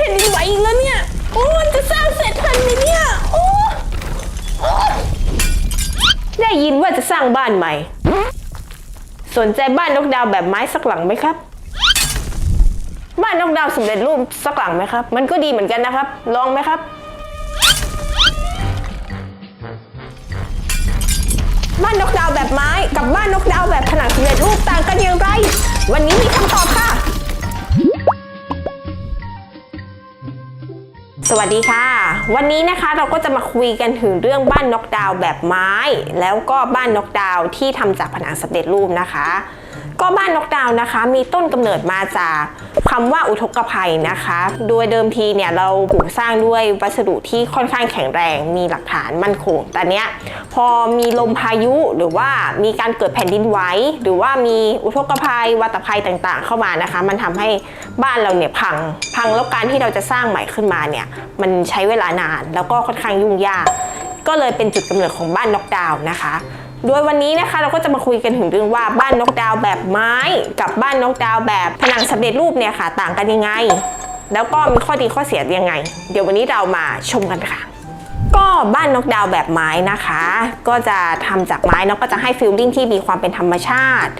ผ่นดินไหวอีกแล้วเนี่ย โอ้มันจะสร้างเสร็จทันไหมเนี่ย โอ้โอ้ได้ยินว่าจะสร้างบ้านใหม่ สนใจบ้านนกดาวแบบไม้สักหลังไหมครับ บ้านนกดาวสำเร็จรูปสักหลังไหมครับ มันก็ดีเหมือนกันนะครับ ลองไหมครับ บ้านนกดาวแบบไม้กับบ้านนกดาวแบบผนังสำเร็จรูปต่างกันอย่างไร วันนี้มีคำตอบค่ะ สวัสดีค่ะ วันนี้นะคะเราก็จะมาคุยกันถึงเรื่องบ้านนกดาวแบบไม้ แล้วก็บ้านนกดาวที่ทำจากผนังสำเร็จรูปนะคะ ก็บ้านนกดาวนะคะ มีต้นกำเนิดมาจากคำว่าอุทกภัยนะคะ โดยเดิมทีเนี่ยเราปลูกสร้างด้วยวัสดุที่ค่อนข้างแข็งแรง มีหลักฐานมั่นคงแต่เนี้ยพอมีลมพายุหรือว่ามีการเกิดแผ่นดินไหวหรือว่ามีอุทกภัยวัตภัยต่างๆ เข้ามานะคะ มันทำให้บ้านเราเนี่ยพังพังแล้วการที่เราจะสร้างใหม่ขึ้นมาเนี่ยมันใช้เวลานานแล้วก็ค่อนข้างยุ่งยาก ก็เลยเป็นจุดกำเนิดของบ้านนกดาวนะคะ โดยวันนี้นะคะเราก็จะมาคุยกันถึงเรื่องว่าบ้านนกดาวแบบไม้ กับบ้านนกดาวแบบผนังสำเร็จรูปเนี่ยค่ะ ต่างกันยังไง แล้วก็มีข้อดีข้อเสียยังไง เดี๋ยววันนี้เรามาชมกันค่ะก็บ้านนกดาวแบบไม้นะคะ ก็จะทำจากไม้นาะก็จะให้ฟิลลิ่งที่มีความเป็นธรรมชาติ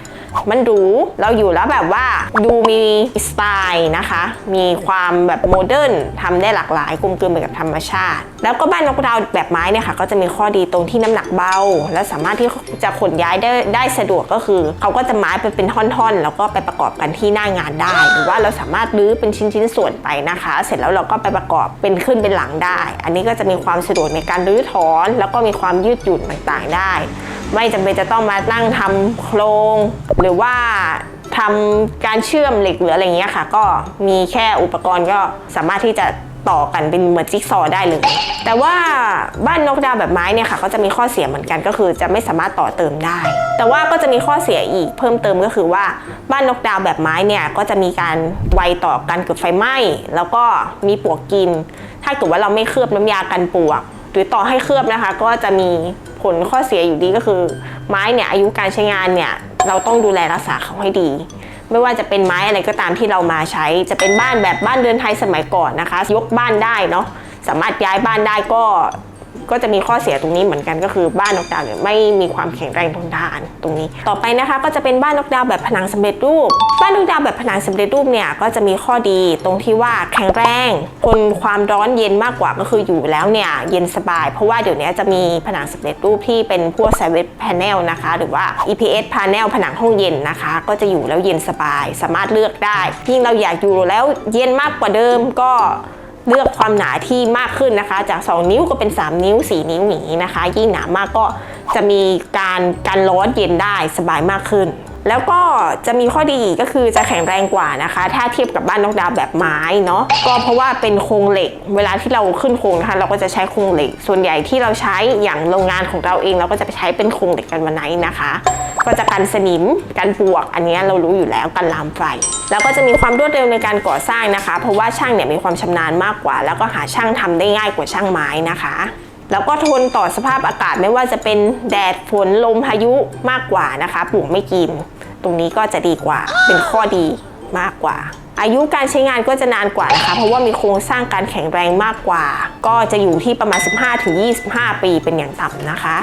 มันหรูเราอยู่แล้วแบบว่าดูมีสไตล์นะคะ มีความแบบโมเดิร์นทำได้หลากหลายกลมกลืนไปกับธรรมชาติ แล้วก็บ้านนกดาวแบบไม้เนี่ยค่ะก็จะมีข้อดีตรงที่น้ำหนักเบา และสามารถที่จะขนย้ายได้ได้สะดวกก็คือ เขาก็จะไม้ไปเป็นท่อนๆ แล้วก็ไปประกอบกันที่หน้างานได้ หรือว่าเราสามารถรื้อเป็นชิ้นๆส่วนไปนะคะ เสร็จแล้วเราก็ไปประกอบเป็นขึ้นเป็นหลังได้ อันนี้ก็จะมีความสะดวกในการรื้อถอน แล้วก็มีความยืดหยุ่นต่างๆได้ ไม่จำเป็นจะต้องมานั่งทำโครง หรือว่าทำการเชื่อมเหล็กหรืออะไรเงี้ยค่ะ ก็มีแค่อุปกรณ์ก็สามารถที่จะต่อกันเป็นเหมือนจิ๊กซอว์ได้เลย แต่ว่าบ้านนกดาวแบบไม้เนี่ยค่ะก็จะมีข้อเสียเหมือนกันก็คือจะไม่สามารถต่อเติมได้ แต่ว่าก็จะมีข้อเสียอีกเพิ่มเติมก็คือว่าบ้านนกดาวแบบไม้เนี่ยก็จะมีการไวต่อการเกิดไฟไหม้ แล้วก็มีปลวกกิน ถ้าเกิดว่าเราไม่เคลือบน้ำยากันปลวก หรือต่อให้เคลือบนะคะ ก็จะมี ผลข้อเสียอยู่ดีก็คือ ไม้เนี่ยอายุการใช้งานเนี่ยเราต้องดูแลรักษาเขาให้ดี ไม่ว่าจะเป็นไม้อะไรก็ตามที่เรามาใช้ จะเป็นบ้านแบบบ้านเรือนไทยสมัยก่อนนะคะ ยกบ้านได้เนาะสามารถย้ายบ้านได้ก็ ก็จะมีข้อเสียตรงนี้เหมือนกันก็คือบ้านนกดาวเนี่ยไม่มีความแข็งแรงทนทานตรงนี้ ต่อไปนะคะก็จะเป็นบ้านนกดาวแบบผนังสำเร็จรูป บ้านนกดาวแบบผนังสำเร็จรูปเนี่ยก็จะมีข้อดีตรงที่ว่าแข็งแรงทนความร้อนเย็นมากกว่าก็คืออยู่แล้วเนี่ยเย็นสบาย เพราะว่าเดี๋ยวนี้จะมีผนังสำเร็จรูปที่เป็นพวกไซเว p แพนเนลนะคะ หรือว่า EPS panel ผนังห้องเย็นนะคะ ก็จะอยู่แล้วเย็นสบาย สามารถเลือกได้ ยิ่งเราอยากอยู่แล้วเย็นมากกว่าเดิมก็ เลือกความหนาที่มากขึ้นนะคะ จาก 2 นิ้วก็เป็น 3 นิ้ว 4 นิ้วอย่างนี้นะคะ ยิ่งหนามากก็จะมีการการร้อนเย็นได้สบายมากขึ้น แล้วก็จะมีข้อดีอีกก็คือจะแข็งแรงกว่านะคะ ถ้าเทียบกับบ้านนกดาวแบบไม้เนาะก็เพราะว่าเป็นโครงเหล็ก เวลาที่เราขึ้นโครงนะคะเราก็จะใช้โครงเหล็ก ส่วนใหญ่ที่เราใช้อย่างโรงงานของเราเอง เราก็จะไปใช้เป็นโครงเหล็กกันวันไหนนะคะ ก็จะกันสนิมกันปวก อันนี้เรารู้อยู่แล้วกันลามไฟ แล้วก็จะมีความรวดเร็วในการก่อสร้างนะคะ เพราะว่าช่างเนี่ยมีความชำนาญมากกว่า แล้วก็หาช่างทำได้ง่ายกว่าช่างไม้นะคะแล้วก็ทนต่อสภาพอากาศไม่ว่าจะเป็นแดดฝนลมพายุมากกว่านะคะปลูกไม่กิน ตรงนี้ก็จะดีกว่าเป็นข้อดีมากกว่า อายุการใช้งานก็จะนานกว่านะคะเพราะว่ามีโครงสร้างการแข็งแรงมากกว่า ก็จะอยู่ที่ประมาณ 15-25 ปีเป็นอย่างต่ำนะคะ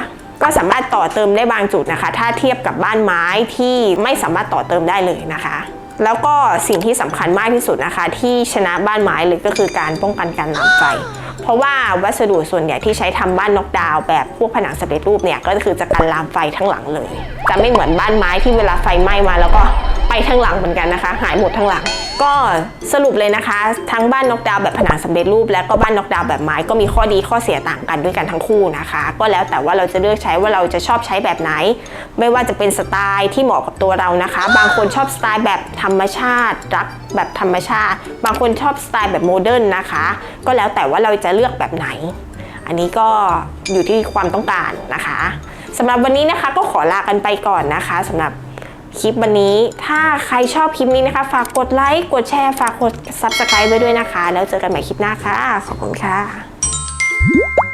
ก็สามารถต่อเติมได้บางจุดนะคะ ถ้าเทียบกับบ้านไม้ที่ไม่สามารถต่อเติมได้เลยนะคะ แล้วก็สิ่งที่สำคัญมากที่สุดนะคะ ที่ชนะบ้านไม้เลยก็คือการป้องกันการลามไฟเพราะว่าวัสดุส่วนใหญ่ที่ใช้ทำบ้านนกดาวน์แบบพวกผนังสำเร็จรูปเนี่ยก็คือจะกันลามไฟทั้งหลังเลย จะไม่เหมือนบ้านไม้ที่เวลาไฟไหม้มาแล้วก็ไปทั้งหลังเหมือนกันนะคะ หายหมดทั้งหลัง ก็สรุปเลยนะคะ ทั้งบ้านนกดาวน์แบบผนังสำเร็จรูป และก็บ้านนกดาวน์แบบไม้ก็มีข้อดีข้อเสียต่างกันด้วยกันทั้งคู่นะคะ ก็แล้วแต่ว่าเราจะเลือกใช้ว่าเราจะชอบใช้แบบไหน ไม่ว่าจะเป็นสไตล์ที่เหมาะกับตัวเรานะคะ บางคนชอบสไตล์แบบธรรมชาติรักแบบธรรมชาติ บางคนชอบสไตล์แบบโมเดิร์นนะคะ ก็แล้วแต่ว่าเราจะเลือกแบบไหน อันนี้ก็อยู่ที่ความต้องการนะคะสำหรับวันนี้นะคะก็ขอลากันไปก่อนนะคะสำหรับ คลิปวันนี้ ถ้าใครชอบคลิปนี้นะคะ ฝากกดไลค์ กดแชร์ ฝากกด subscribe ไว้ด้วยนะคะ แล้วเจอกันใหม่คลิปหน้าค่ะ ขอบคุณค่ะ